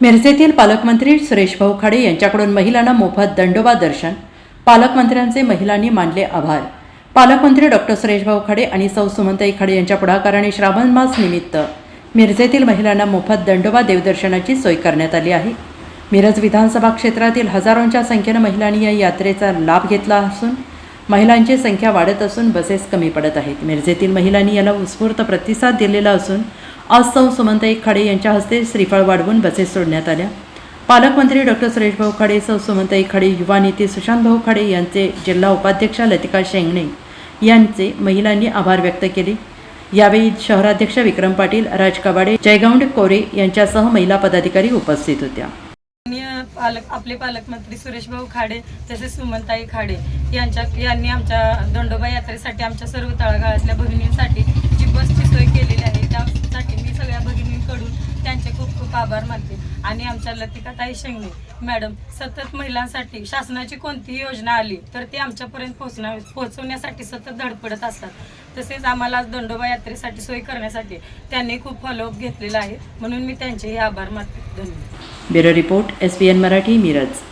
मिरजेतील पालकमंत्री सुरेश भाऊ खाडे यांच्याकडून महिलांना मोफत दंडोबा दर्शन. पालकमंत्र्यांचे महिलांनी मानले आभार. पालकमंत्री डॉक्टर सुरेश भाऊ खाडे आणि सौ सुमंताई खाडे यांच्या पुढाकाराने श्रावण मास निमित्त मिरजेतील महिलांना मोफत दंडोबा देवदर्शनाची सोय करण्यात आली आहे. मिरज विधानसभा क्षेत्रातील हजारोंच्या संख्येनं महिलांनी या यात्रेचा लाभ घेतला असून महिलांची संख्या वाढत असून बसेस कमी पडत आहेत. मिरजेतील महिलांनी याला उत्स्फूर्त प्रतिसाद दिलेला असून आज सौ सुमंताई खाडे यांच्या हस्ते श्रीफळ वाढवून बसेस सोडण्यात आल्या. पालकमंत्री डॉक्टर सुरेश भाऊ खाडे सौ सुमंताई खाडे युवा नेते सुशांत भाऊ खाडे यांचे जिल्हा उपाध्यक्ष लतिका शेंगणे यांचे महिलांनी आभार व्यक्त केले. यावेळी शहराध्यक्ष विक्रम पाटील राज कबाडे जयगौंड कोरे यांच्यासह महिला पदाधिकारी उपस्थित होत्या. पालक आपले पालकमंत्री सुरेशभाऊ खाडे तसेच सुमनताई खाडे यांच्या यांनी आमच्या दंडोबा यात्रेसाठी आमच्या सर्व तळागाळातल्या भगिनींसाठी जी बसची सोय केलेली आहे त्यासाठी मी सगळ्या भगिनींकडून त्यांचे खूप खूप आभार मानते. आणि आमच्या लतिकाताई शेंगणे मॅडम सतत महिलांसाठी शासनाची कोणतीही योजना आली तर ती आमच्यापर्यंत पोहोचण्या पोहोचवण्यासाठी सतत धडपडत असतात. तसेच आम्हाला आज दंडोबा यात्रेसाठी सोय करण्यासाठी त्यांनी खूप फॉलोअप घेतलेला आहे. म्हणून मी त्यांचेही आभार मानते. धन्यवाद. Bureau report S P N Marathi Miraj.